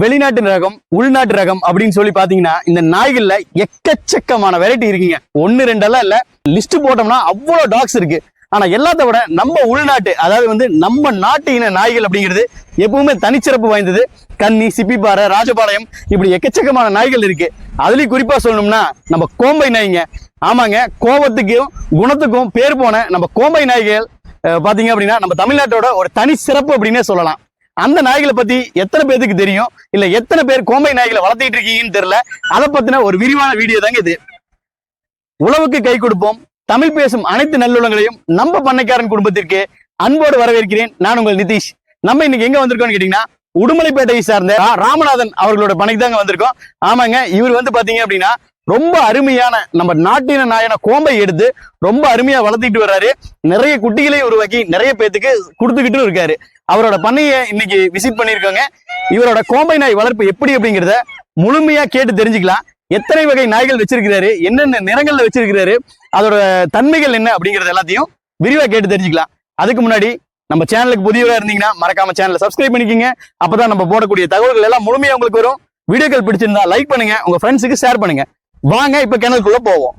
வெளிநாட்டு ரகம் உள்நாட்டு ரகம் அப்படின்னு சொல்லி பாத்தீங்கன்னா இந்த நாய்கள்ல எக்கச்சக்கமான வெரைட்டி இருக்குங்க. ஒன்னு ரெண்டெல்லாம் இல்ல. லிஸ்ட் போட்டோம்னா அவ்வளவு டாக்ஸ் இருக்கு. ஆனா எல்லாத்த விட நம்ம உள்நாட்டு அதாவது வந்து நம்ம நாட்டு இன நாய்கள் அப்படிங்கிறது எப்பவுமே தனிச்சிறப்பு வாய்ந்தது. கன்னி சிப்பிப்பாறை ராஜபாளையம் இப்படி எக்கச்சக்கமான நாய்கள் இருக்கு. அதுலயும் குறிப்பா சொல்லணும்னா நம்ம கோம்பை நாய்ங்க. ஆமாங்க கோபத்துக்கும் குணத்துக்கும் பேர் போன நம்ம கோம்பை நாய்கள் பாத்தீங்க அப்படின்னா நம்ம தமிழ்நாட்டோட ஒரு தனி சிறப்பு அப்படின்னே சொல்லலாம். அந்த நாய்களை பத்தி எத்தனை பேருக்கு தெரியும்? இல்ல எத்தனை பேர் கோம்பை நாய்களை வளர்த்திட்டு இருக்கீங்கன்னு தெரியல. அதை பத்தின ஒரு விரிவான வீடியோ தாங்க இது. உழவுக்கு கை கொடுப்போம். தமிழ் பேசும் அனைத்து நல்லுள்ளங்களையும் நம்ம பண்ணைக்காரன் குடும்பத்திற்கு அன்போடு வரவேற்கிறேன். நான் உங்கள் நிதிஷ். நம்ம இன்னைக்கு எங்க வந்திருக்கோம்னு கேட்டீங்கன்னா உடுமலைப்பேட்டையை சார்ந்த ராமநாதன் அவர்களோட பணிக்கு தாங்க வந்திருக்கோம். ஆமாங்க இவர் வந்து பாத்தீங்க அப்படின்னா ரொம்ப அருமையான நம்ம நாட்டின நாயன கோம்பை எடுத்து ரொம்ப அருமையா வளர்த்திட்டு வர்றாரு. நிறைய குட்டிகளையும் உருவாக்கி நிறைய பேத்துக்கு கொடுத்துக்கிட்டும் இருக்காரு. அவரோட பண்ணையை இன்னைக்கு விசிட் பண்ணியிருக்கோங்க. இவரோட கோம்பை நாய் வளர்ப்பு எப்படி அப்படிங்கிறத முழுமையா கேட்டு தெரிஞ்சுக்கலாம். எத்தனை வகை நாய்கள் வச்சிருக்கிறாரு? என்னென்ன நிறங்கள்ல வச்சிருக்கிறாரு? அதோட தன்மைகள் என்ன அப்படிங்கறது எல்லாத்தையும் விரிவா கேட்டு தெரிஞ்சுக்கலாம். அதுக்கு முன்னாடி நம்ம சேனலுக்கு புதியவராக இருந்தீங்கன்னா மறக்காம சேனலை சப்ஸ்கிரைப் பண்ணிக்கோங்க. அப்பதான் நம்ம போடக்கூடிய தகவல்கள் எல்லாம் முழுமையா உங்களுக்கு வரும். வீடியோக்கள் பிடிச்சிருந்தா லைக் பண்ணுங்க. உங்க ஃப்ரெண்ட்ஸுக்கு ஷேர் பண்ணுங்க. வாங்க இப்ப கிணறுக்குள்ள போவோம்.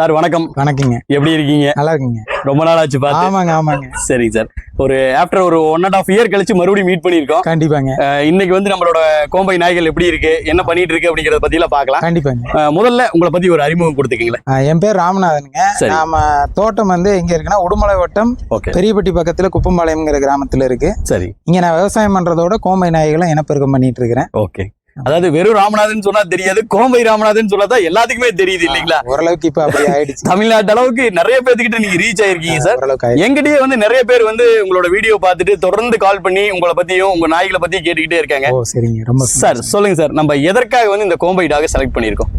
சார் வணக்கம். வணக்கங்க. எப்படி இருக்கீங்க? நல்லா இருக்குங்க ரொம்ப நாள் ஆச்சு பார்த்து. ஆமாங்க ஆமாங்க. சரிங்க சார். ஒரு ஆஃப்டர் ஒரு ஒன் அண்ட் ஆஃப் இயர் கழிச்சு மறுபடியும் மீட் பண்ணியிருக்கோம். கண்டிப்பாங்க. இன்னைக்கு வந்து நம்மளோட கோம்பை நாய்கள் எப்படி இருக்கு என்ன பண்ணிட்டு இருக்கு அப்படிங்கறத பத்தி எல்லாம் பார்க்கலாம். கண்டிப்பாங்க. முதல்ல உங்களை பத்தி ஒரு அறிமுகம் கொடுத்துக்கீங்களேன் ஆ, என் பேர் ராமநாதனுங்க. சரி. நாம தோட்டம் வந்து எங்க இருக்குன்னா உடுமலை வட்டம் ஓகே. பெரியப்பட்டி பக்கத்துல குப்பம்பாளையம்ங்கிற கிராமத்துல இருக்கு. சரி. இங்க நான் விவசாயம் பண்றதோட கோம்பை நாய்களும் இனப்பெருக்கம் பண்ணிட்டு இருக்கிறேன். ஓகே. அதாவது வெறும் ராமநாதன் சொன்னா தெரியாது கோம்பை ராமநாதன் சொன்னா தான் எல்லாத்துக்குமே தெரியுது இல்லைங்களா? ஓரளவுக்கு இப்ப அப்படி ஆயிடுச்சு. தமிழ்நாட்டு அளவுக்கு நிறைய பேர்த்துக்கிட்ட நீங்க ரீச் ஆயிருக்கீங்க சார் எங்கிட்டயே வந்து நிறைய பேர் வந்து உங்களோட வீடியோ பார்த்துட்டு தொடர்ந்து கால் பண்ணி உங்களை பத்தியும் உங்க நாய்களை பத்தி கேட்டுக்கிட்டே இருக்காங்க. சரிங்க. ரொம்ப சார் சொல்லுங்க சார் நம்ம எதற்காக வந்து இந்த கோம்பை டாக செலக்ட் பண்ணியிருக்கோம்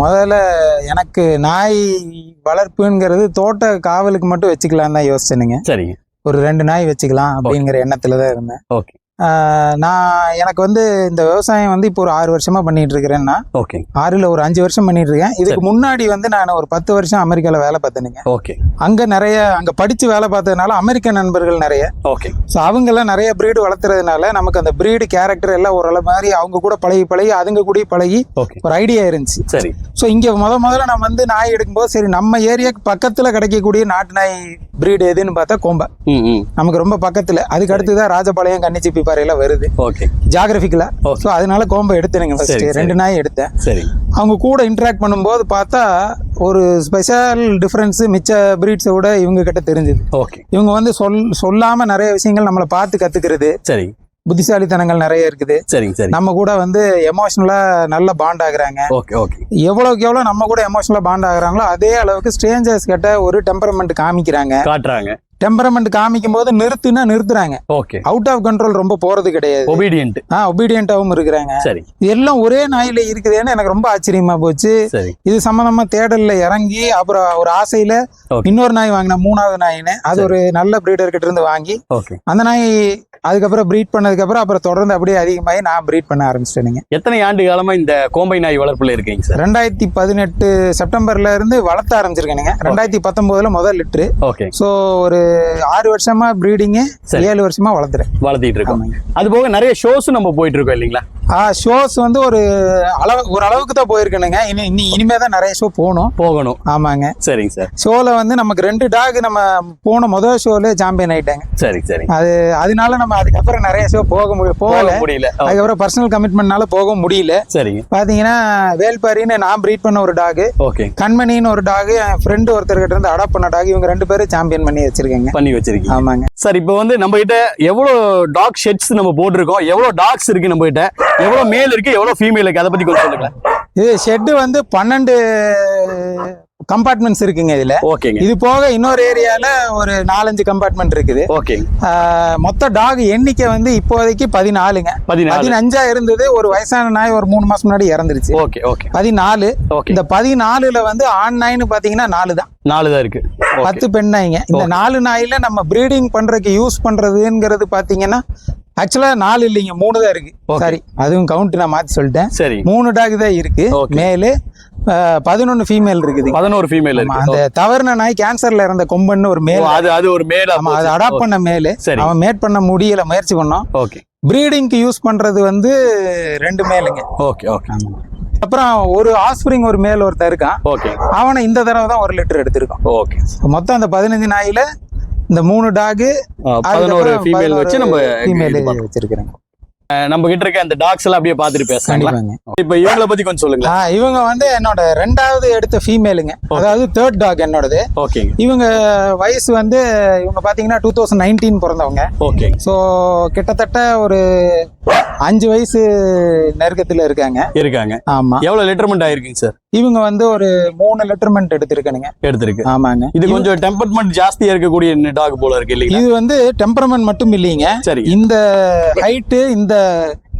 முதல்ல எனக்கு நாய் வளர்ப்புங்கிறது தோட்ட காவலுக்கு மட்டும் வச்சுக்கலாம் தான் யோசிச்சேனுங்க. சரிங்க. ஒரு ரெண்டு நாய் வச்சுக்கலாம் அப்படிங்கிற எண்ணத்துல தான் இருந்தேன். ஓகே நான் எனக்கு வந்து இந்த விவசாயம் வந்து இப்போ ஒரு ஆறு வருஷமா பண்ணிட்டு இருக்கிறேன்னா ஓகே. ஆறுல ஒரு அஞ்சு வருஷம் பண்ணிட்டு இருக்கேன். இதுக்கு முன்னாடி வந்து நான் ஒரு பத்து வருஷம் அமெரிக்கால வேலை பார்த்தேனுங்க. ஓகே. அங்க நிறைய அங்க படிச்சு வேலை பார்த்ததுனால அமெரிக்க நண்பர்கள் நிறைய. ஓகே. ஸோ அவங்க எல்லாம் நிறைய பிரீடு வளர்த்துறதுனால நமக்கு அந்த பிரீடு கேரக்டர் எல்லாம் ஓரளவு மாதிரி அவங்க கூட பழகி பழகி அதுங்க கூட பழகி ஒரு ஐடியா இருந்துச்சு. சரி. ஸோ இங்க முத முதல்ல நம்ம வந்து நாய் எடுக்கும்போது சரி நம்ம ஏரியாக்கு பக்கத்துல கிடைக்கக்கூடிய நாட்டு நாய் பிரீடு எதுன்னு பார்த்தா கோம்பை. நமக்கு ரொம்ப பக்கத்துல. அதுக்கு அடுத்து தான் ராஜபாளையம் கன்னிச்சிப்பி பாறையெல்லாம் வருது. ஓகே ஜாகிரபிக்கலா. ஸோ அதனால கோம்பை எடுத்துனுங்க ஃபர்ஸ்ட். ரெண்டு நாய் எடுத்தேன். சரி. அவங்க கூட இன்ட்ராக்ட் பண்ணும்போது பார்த்தா ஒரு ஸ்பெஷல் டிஃப்ரென்ஸு மிச்ச பிரீட்ஸை விட இவங்க கிட்ட தெரிஞ்சுது. ஓகே இவங்க வந்து சொல் சொல்லாம நிறைய விஷயங்கள் நம்மளை பார்த்து கத்துக்கிறது. சரி. புத்திசாலித்தனங்கள் நிறைய இருக்குது. சரிங்க சரி. நம்ம கூட வந்து எமோஷனலா நல்ல பாண்ட் ஆகுறாங்க. ஓகே ஓகே எவ்வளவுக்கு எவ்வளவு நம்ம கூட எமோஷனலா பாண்ட் ஆகுறாங்களோ அதே அளவுக்கு ஸ்ட்ரேஞ்சர்ஸ் கிட்ட ஒரு டெம்பரமெண்ட் காமிக்கிறாங்க. காட்டுறாங்க. டெம்பரமெண்ட் காமிக்கும் போது நிறுத்துனா நிறுத்துறாங்க. ஓகே அவுட் ஆஃப் கண்ட்ரோல் ரொம்ப போறது கிடையாது. ஒபீடியன்ட் ஆ ஒபீடியன்ட்டாவும் இருக்கிறாங்க. சரி. எல்லாம் ஒரே நாயில இருக்குதுன்னு எனக்கு ரொம்ப ஆச்சரியமா போச்சு. சரி. இது சம்பந்தமா தேடல்ல இறங்கி அப்புறம் ஒரு ஆசையில. இன்னொரு நாய் வாங்கினேன் மூணாவது நாயின்னு அது ஒரு நல்ல பிரீடர் கிட்ட இருந்து வாங்கி ஓகே அந்த நாய் அதுக்கப்புறம் ப்ரீட் பண்ணதுக்கு அப்புறம் அப்புறம் தொடர்ந்து அப்படியே அதிகமாகி நான் ப்ரீட் பண்ண ஆரம்பிச்சிட்டேனுங்க எத்தனை ஆண்டு காலமா இந்த கோம்பை நாய் வளர்ப்புல இருக்கீங்க சார் ரெண்டாயிரத்தி பதினெட்டு செப்டம்பர்ல இருந்து வளர்த்த ஆரம்பிச்சிருக்கேனுங்க ரெண்டாயிரத்தி பத்தொன்பதுல முதல் லிட்ரு ஓகே ஸோ ஒரு ஆறு வருஷமா ப்ரீடிங்கு. ஏழு வருஷமா வளர்த்துறேன். வளர்த்திட்டு இருக்கோம். அது போக நிறைய ஷோஸ் நம்ம போயிட்டு இருக்கோம் இல்லைங்களா? ஆ ஷோஸ் வந்து ஒரு அளவு ஒரு அளவுக்கு தான் போயிருக்கணுங்க. இனி இனி இனிமே தான் நிறைய ஷோ போகணும். போகணும். ஆமாங்க. சரிங்க சார். ஷோல வந்து நமக்கு ரெண்டு டாக் நம்ம போன முதல் ஷோல சாம்பியன் ஆயிட்டாங்க. சரி சரி. அது அதனால நம்ம அதுக்கப்புறம் நிறைய ஷோ போக முடியும் போகல. போக முடியல. அதுக்கப்புறம் பர்சனல் கமிட்மெண்ட்னால போக முடியல. சரிங்க. பாத்தீங்கன்னா வேல்பாரின்னு நான் ப்ரீட் பண்ண ஒரு டாக் ஓகே. கண்மணின்னு ஒரு டாக் என் ஃப்ரெண்டு ஒருத்தர்கிட்ட இருந்து அடாப்ட் பண்ண டாக் இவங்க ரெண்டு பேரும் சாம்பியன் பண்ணி வச்சிருக்கேங்க. பண்ணி வச்சிருக்கீங்க. ஆமாங்க. சார் இப்போ வந்து நம்ம கிட்ட எவ்வளவு டாக் ஷெட்ஸ் நம்ம போட்டிருக்கோம்? எவ்வளவு டாக்ஸ் இருக்கு நம்ம கிட்ட எவ்வளவு மேல் இருக்கு எவ்வளவு ஃபீமேல் இருக்கு? அதை பத்தி கொஞ்சம் சொல்லுங்களேன். இது ஷெட்டு வந்து பன்னெண்டு கம்பார்ட்மெண்ட்ஸ் இருக்குங்க இதுல. ஓகேங்க. இது போக இன்னொரு ஏரியால ஒரு நாலஞ்சு கம்பார்ட்மெண்ட் இருக்குது. ஓகே மொத்த டாக் எண்ணிக்கை வந்து இப்போதைக்கு பதினாலுங்க. பதினாலு. பதினஞ்சா இருந்தது ஒரு வயசான நாய் ஒரு மூணு மாசம் முன்னாடி இறந்துருச்சு. Okay okay. பதினாலு. இந்த பதினாலுல வந்து ஆண் நாய்னு பாத்தீங்கன்னா நாலு தான் நாலு தான் இருக்கு. பத்து பெண் நாய்ங்க. இந்த நாலு நாயில நம்ம ப்ரீடிங் பண்றதுக்கு யூஸ் பண்றதுங்கிறது பாத்தீங்கன்னா ஆக்சுவலா நாலு இல்லைங்க மூணு தான் இருக்கு. சாரி அதுவும் கவுண்ட் நான் மாத்தி சொல்லிட்டேன். சரி. மூணு டாக் தான் இருக்கு. மேலு பதினொன்னு ஃபீமேல் இருக்குது. பதினோரு ஃபீமேல் அந்த தவறுன நாய் கேன்சர்ல இறந்த கொம்பன்னு ஒரு மேல் அது அது ஒரு மேல் ஆமா அது அடாப்ட் பண்ண மேலு. அவன் மேட் பண்ண முடியல முயற்சி பண்ணோம். ஓகே ப்ரீடிங்க்கு யூஸ் பண்றது வந்து ரெண்டு மேலுங்க. ஓகே ஓகே அப்புறம் ஒரு ஆஸ்பிரிங் ஒரு மேல் ஒருத்தன் இருக்கான். ஓகே அவனை இந்த தடவை தான் ஒரு லிட்டர் எடுத்திருக்கோம் ஓகே மொத்தம் அந்த பதினஞ்சு நாயில இந்த மூணு டாகு பதினோரு ஃபீமேல் வச்சு நம்ம ஃபீமேல். வச்சிருக்கிறேன் நம்ம கிட்ட இருக்க அந்த டாக்ஸ் எல்லாம் அப்படியே பார்த்துட்டு பேசுறாங்களா? இப்போ இவங்கள பத்தி கொஞ்சம் சொல்லுங்களேன். ஆ, இவங்க வந்து என்னோட ரெண்டாவது எடுத்த ஃபீமேலுங்க அதாவது தேர்ட் டாக் என்னோடது. ஓகேங்க இவங்க வயசு வந்து இவங்க பாத்தீங்கன்னா டூ தௌசண்ட் நைன்டீன் பிறந்தவங்க. ஓகே ஸோ கிட்டத்தட்ட ஒரு அஞ்சு வயசு நெருக்கத்துல இருக்காங்க. இருக்காங்க. ஆமா. எவ்வளவு லிட்டர்மெண்ட் ஆயிருக்குங்க சார் இவங்க வந்து ஒரு மூணு லெட்டர்மெண்ட் எடுத்திருக்கணுங்க எடுத்திருக்கு. ஆமாங்க. இது கொஞ்சம் டெம்பர்மெண்ட் ஜாஸ்தியா இருக்கக்கூடிய டாக் போல இருக்கு இல்லைங்களா? இது வந்து டெம்பரமெண்ட் மட்டும் இல்லைங்க. சரி இந்த ஹைட்டு இந்த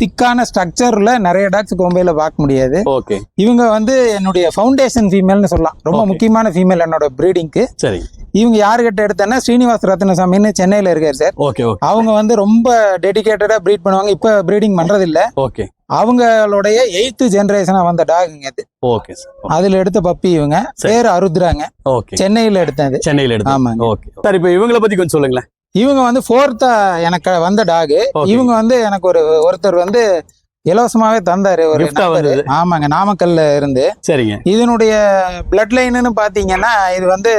திக்கான ஸ்ட்ரக்சர்ல நிறைய டாக்ஸ் கொம்பையில பார்க்க முடியாது. ஓகே இவங்க வந்து என்னுடைய ஃபவுண்டேஷன் ஃபீமேல்னு சொல்லலாம். ரொம்ப. முக்கியமான ஃபீமேல் என்னோட ப்ரீடிங்க்கு சரி. இவங்க யாருக்கிட்ட எடுத்தேன்னா ஸ்ரீனிவாஸ் ரத்னசாமின்னு சென்னையில இருக்காரு சார். ஓகே அவங்க வந்து ரொம்ப டெடிகேட்டடா ப்ரீட் பண்ணுவாங்க. இப்ப ப்ரீடிங் பண்றது இல்ல ஓகே அவங்களுடைய எயித்து ஜெனரேஷனா வந்த டாகுங்க அது. ஓகே சார் அதுல எடுத்த பப்பி இவங்க. பேர் அருத்ராங்க. ஓகே சென்னையில எடுத்தது. சென்னையில எடுத்து ஆமாங்க. ஓகே சார் இப்போ இவங்கள பத்தி கொஞ்சம் சொல்லுங்களேன். இவங்க வந்து ஃபோர்த்தா எனக்கு வந்த டாகு. இவங்க வந்து எனக்கு ஒரு ஒருத்தர் வந்து இலவசமாவே தந்தாரு. ஒரு. ஆமாங்க நாமக்கல்ல இருந்து. சரிங்க. இதனுடைய பிளட் லைனுன்னு பாத்தீங்கன்னா இது வந்து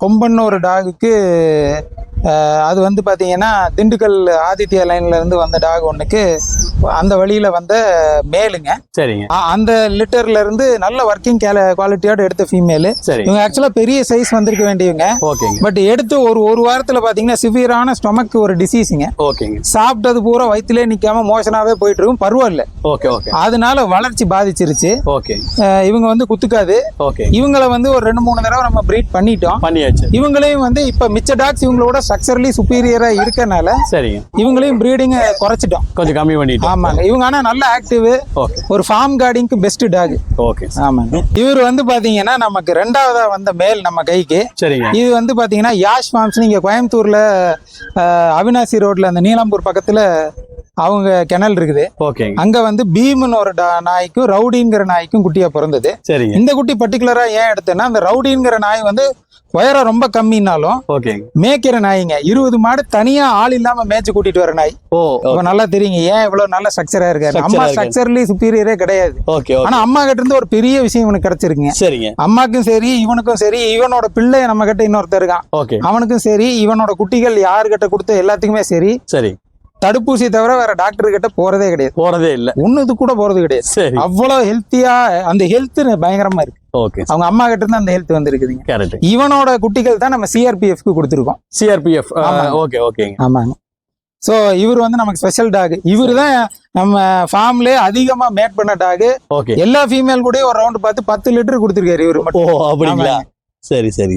கொம்பன்னு ஒரு டாகுக்கு அது வந்து பாத்தீங்கன்னா திண்டுக்கல் ஆதித்யா லைன்ல இருந்து வந்த டாக் ஒண்ணுக்கு அந்த வழியில வந்த மேலுங்க. சரிங்க. அந்த லிட்டர்ல இருந்து நல்ல ஒர்க்கிங் குவாலிட்டியோட எடுத்த ஃபீமேலு சரி. இவங்க ஆக்சுவலா பெரிய சைஸ் வந்திருக்க வேண்டியவங்க. ஓகேங்க. பட் எடுத்து ஒரு ஒரு வாரத்துல பாத்தீங்கன்னா சிவியரான ஸ்டொமக் ஒரு டிசீஸுங்க ஓகேங்க. சாப்பிட்டது பூரா வயிற்றுலேயே நிக்காம மோஷனாவே போயிட்டு இருக்கும் பரவாயில்ல. Okay okay. அதனால வளர்ச்சி பாதிச்சிருச்சு. ஓகே. இவங்க வந்து குத்துக்காது. ஓகே. இவங்கள வந்து ஒரு ரெண்டு மூணு தடவை நம்ம ப்ரீட் பண்ணிட்டோம். பண்ணியாச்சு. இவங்களையும் வந்து இப்ப மிச்ச டாக்ஸ் இவங்களோட ஸ்ட்ரக்சர்லி சுப்பீரியரா இருக்கனால சரிங்க. இவங்களையும் ப்ரீடிங்கை குறைச்சிட்டோம். கொஞ்சம் கம்மி பண்ணிட்டு ஆமாங்க. இவங்க ஆனா நல்ல ஆக்டிவ் ஒரு ஃபார்ம் கார்டிங்க்கு பெஸ்ட் டாக் ஓகே. ஆமாங்க. இவர் வந்து பாத்தீங்கன்னா நமக்கு ரெண்டாவதா வந்த மேல் நம்ம கைக்கு. சரிங்க. இது வந்து பாத்தீங்கன்னா யாஷ் ஃபார்ம்ஸ் நீங்க கோயம்புத்தூர்ல அவினாசி ரோட்ல அந்த நீலாம்பூர் பக்கத்துல அவங்க கிணல் இருக்குது. அங்க வந்து பீம்னு ஒரு நாய்க்கும் ரவுடிங்கிற நாய்க்கும் குட்டியா பிறந்தது. சரிங்க. இந்த குட்டி பர்டிகுலரா ஏன் எடுத்தேன்னா அந்த ரவுடிங்கிற நாய் வந்து உயரம் ரொம்ப கம்மினாலும் மேய்க்கிற நாய்ங்க. இருபது மாடு தனியா ஆள் இல்லாம மேய்ச்சு கூட்டிட்டு வர நாய். ஓ நல்லா தெரியுங்க ஏன் இவ்வளவு நல்ல ஸ்ட்ரக்சரா இருக்காரு? அம்மா. ஸ்ட்ரக்சர்லி சுப்பீரியரே கிடையாது. ஆனா அம்மா கிட்ட இருந்து ஒரு பெரிய விஷயம் இவனுக்கு கிடைச்சிருக்குங்க. சரிங்க. அம்மாக்கும் சரி இவனுக்கும் சரி இவனோட பிள்ளை நம்ம கிட்ட இன்னொருத்தர் இருக்கான். ஓகே. அவனுக்கும் சரி இவனோட குட்டிகள் யாருகிட்ட கொடுத்த எல்லாத்துக்குமே சரி. சரி. தடுப்பூசி தவிர வேற டாக்டர் கிட்ட போறதே கிடையாது. போறதே இல்ல. ஒண்ணுது கூட போறது கிடையாது. சரி. அவ்வளவு ஹெல்த்தியா அந்த ஹெல்த் பயங்கரமா இருக்கு. ஓகே அவங்க அம்மா கிட்ட இருந்து அந்த ஹெல்த் வந்திருக்குதுங்க. கரெக்ட் இவனோட குட்டிகள் தான் நம்ம சிஆர்பிஎஃப்க்கு கொடுத்துருக்கோம். சிஆர்பிஎஃப். ஓகே ஓகேங்க ஆமாங்க. ஸோ இவர் வந்து நமக்கு ஸ்பெஷல் டாக் இவர் தான் நம்ம ஃபார்ம்ல அதிகமா மேட் பண்ண டாக் ஓகே எல்லா ஃபீமேல் கூட ஒரு ரவுண்ட் பார்த்து பத்து லிட்டர் கொடுத்துருக்காரு இவர் ஓ அப்படிங்களா? சரி சரி.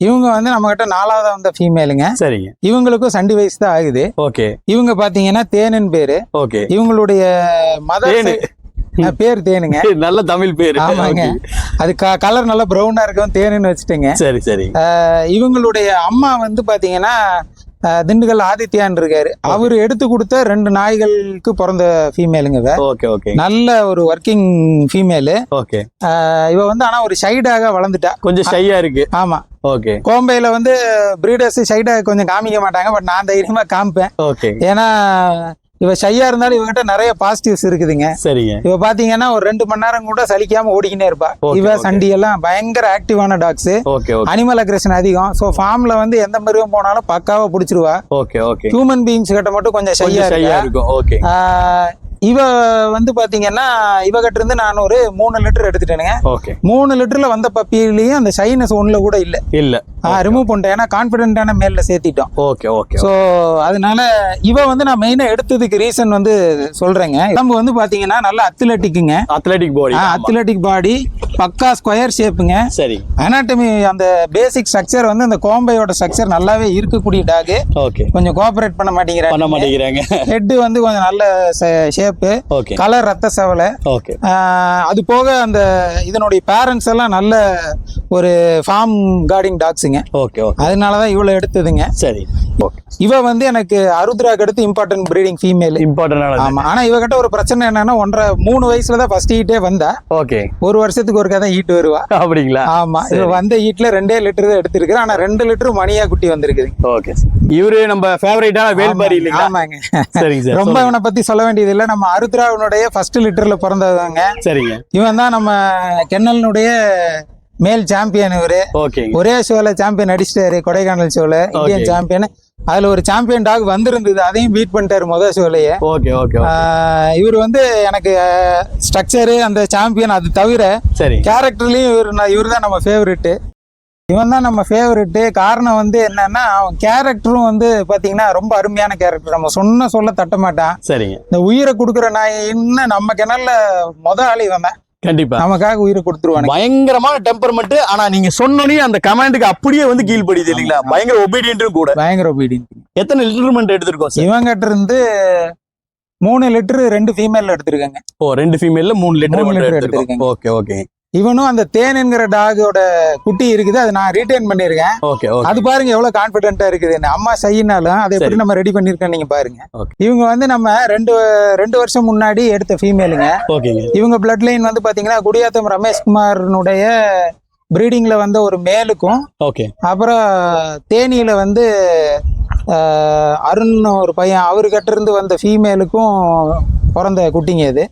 இவங்க வந்து நம்ம கிட்ட நாலாவதா வந்த ஃபீமேலுங்க சரிங்க. இவங்களுக்கும் சண்டி வயசு தான் ஆகுது. ஓகே. இவங்க பாத்தீங்கன்னா தேனுன்னு பேரு. ஓகே. இவங்களுடைய மதர். பேர் தேனுங்க. நல்ல தமிழ் பேரு. ஆமாங்க. அது கலர் நல்லா ப்ரௌனா இருக்கும் தேனுன்னு வச்சுட்டேங்க. சரி சரி. இவங்களுடைய அம்மா வந்து பாத்தீங்கன்னா திண்டுக்கல் ஆதித்யான் இருக்காரு. அவர் எடுத்து கொடுத்த ரெண்டு நாய்களுக்கு பிறந்த ஃபீமேலுங்க ஓகே ஓகே. நல்ல ஒரு ஒர்க்கிங் ஃபீமேலு ஓகே. இவ வந்து ஆனா ஒரு ஷைடாக வளர்ந்துட்டா. கொஞ்சம் ஷையா இருக்கு. ஆமா. ஓகே. கோம்பையில வந்து பிரீடர்ஸ் ஷைடாக கொஞ்சம் காமிக்க மாட்டாங்க பட் நான் தைரியமா காமிப்பேன். ஓகே. ஏன்னா இவ ஷையா இருந்தாலும் இவகிட்ட நிறைய பாசிட்டிவ்ஸ் இருக்குதுங்க. சரிங்க. இவ பாத்தீங்கன்னா ஒரு ரெண்டு மணி நேரம் கூட சலிக்காம ஓடிக்கினே இருப்பா. இவ. சண்டி எல்லாம் பயங்கர ஆக்டிவான டாக்ஸ் அனிமல் அக்ரஷன் அதிகம். ஸோ ஃபார்ம்ல வந்து எந்த மிருகம் போனாலும் பக்காவா பிடிச்சிருவா. Okay okay. ஹியூமன் பீயிங்ஸ் கிட்ட மட்டும் கொஞ்சம் ஷையா இருக்கும். ஓகே. இவ வந்து பாத்தீங்கன்னா இவகிட்ட இருந்து நான் ஒரு மூணு லிட்டர் எடுத்துட்டேனுங்க. ஓகே. மூணு லிட்டர்ல வந்த பப்பிலையும் அந்த ஷைனஸ் ஒண்ணுல கூட இல்ல. இல்ல. ரிமூவ் பண்ணிட்டேன். ஏன்னா கான்பிடென்டான மேல்ல சேர்த்திட்டோம். ஓகே ஓகே ஸோ அதனால இவ வந்து நான் மெயினா எடுத்ததுக்கு ரீசன் வந்து சொல்றேங்க. நம்ம வந்து பாத்தீங்கன்னா நல்ல அத்லட்டிக்குங்க அத்லெட்டிக் பாடி அத்லட்டிக் பாடி பக்கா ஸ்கொயர் ஷேப்புங்க சரி. அனாட்டமி அந்த பேசிக் ஸ்ட்ரக்சர் வந்து அந்த கோம்பையோட ஸ்ட்ரக்சர் நல்லாவே இருக்கக்கூடிய டாக் ஓகே கொஞ்சம் கோஆபரேட் பண்ண பண்ண மாட்டேங்கிறாங்க. மாட்டேங்கிறாங்க ஹெட் வந்து கொஞ்சம் நல்ல ஷேப்பு கலர் ரத்த சவலை. அது போக அந்த இதனுடைய பேரண்ட்ஸ் எல்லாம் நல்ல ஒரு ஃபார்ம் கார்டிங் டாக்ஸுங்க ஓகே ஓகே. அதனாலதான் இவ்வளவு எடுத்ததுங்க. சரி. இவ வந்து எனக்கு அருத்ராக்கு அடுத்து இம்பார்ட்டன்ட் பிரீடிங் ஃபீமேல் இம்பார்ட்டன்டானது ஆமா. ஆனா இவகிட்ட ஒரு பிரச்சனை என்னன்னா ஒன்றரை மூணு வயசுல தான் ஃபர்ஸ்ட் ஹீட்டே வந்தா ஓகே. ஒரு வருஷத்துக்கு ஒருக்கா தான் ஹீட் வருவா. அப்படிங்களா? ஆமா. இவ வந்த ஹீட்ல ரெண்டே லிட்டர் தான் எடுத்திருக்கிறேன் ஆனா ரெண்டு லிட்டர் மணியா குட்டி வந்திருக்குது ஓகே. இவரு நம்ம ஃபேவரட்டான வேல்பாரி இல்லைங்களா? ஆமாங்க. சரிங்க சார் ரொம்ப இவனை பத்தி சொல்ல வேண்டியது இல்ல நம்ம அருத்ராவினுடைய ஃபர்ஸ்ட் லிட்டர்ல பிறந்ததாங்க சரிங்க. இவன் தான் நம்ம கென்னலினுடைய மேல் சாம்பியன் இவரு. ஒரே ஷோல சாம்பியன் அடிச்சிட்டாரு கொடைக்கானல் ஷோல இந்தியன் சாம்பியன் அதுல ஒரு சாம்பியன் டாக் வந்திருந்தது அதையும் பீட் பண்ணிட்டாரு முதல் ஷோலயே ஓகே இவர் வந்து எனக்கு ஸ்ட்ரக்சரு அந்த சாம்பியன் அது தவிர சரி. கேரக்டர்லயும் இவர் இவர் தான் நம்ம ஃபேவரெட்டு இவன் தான் நம்ம ஃபேவரெட்டு காரணம் வந்து என்னன்னா அவன் கேரக்டரும் வந்து பாத்தீங்கன்னா ரொம்ப அருமையான கேரக்டர் நம்ம சொன்ன சொல்ல தட்ட மாட்டான். சரிங்க. இந்த உயிரை கொடுக்குற நாய் இன்னும் நம்ம கிணல்ல முத ஆள் இவன் தான். கண்டிப்பா. நமக்காக உயிரை கொடுத்துருவானு. பயங்கரமான டெம்பர்மெண்ட் ஆனா நீங்க சொன்னோனே அந்த கமெண்ட்டுக்கு அப்படியே வந்து கீழ்படியுது இல்லைங்களா? பயங்கர ஒபீடியன்ட்டும் கூட. பயங்கர ஒபீடியன் எத்தனை லிட்டர்மெண்ட் எடுத்திருக்கோம் இவங்கிட்ட இருந்து மூணு லிட்டர் ரெண்டு ஃபீமேல் எடுத்திருக்காங்க. ஓ ரெண்டு ஃபீமேல்ல மூணு லிட்டர் எடுத்திருக்கேங்க. ஓகே ஓகே இவனும் அந்த தேனுங்கிற டாகோட குட்டி இருக்குது அதை நான் ரீட்டைன் பண்ணியிருக்கேன். ஓகே அது பாருங்க எவ்வளவு கான்பிடென்ட்டா இருக்குதுன்னு அம்மா செய்யினாலும் அதை எப்படி. நம்ம ரெடி பண்ணிருக்கோம் நீங்க பாருங்க. இவங்க வந்து நம்ம ரெண்டு ரெண்டு வருஷம் முன்னாடி எடுத்த ஃபீமேலுங்க இவங்க பிளட் லைன் வந்து பாத்தீங்கன்னா குடியாத்தம் ரமேஷ்குமாரனுடைய ப்ரீடிங்ல வந்த ஒரு மேலுக்கும் ஓகே. அப்புறம் தேனியில வந்து அருண் ஒரு பையன் அவர்கிட்ட இருந்து வந்த ஃபீமேலுக்கும் பிறந்த குட்டிங்க இது.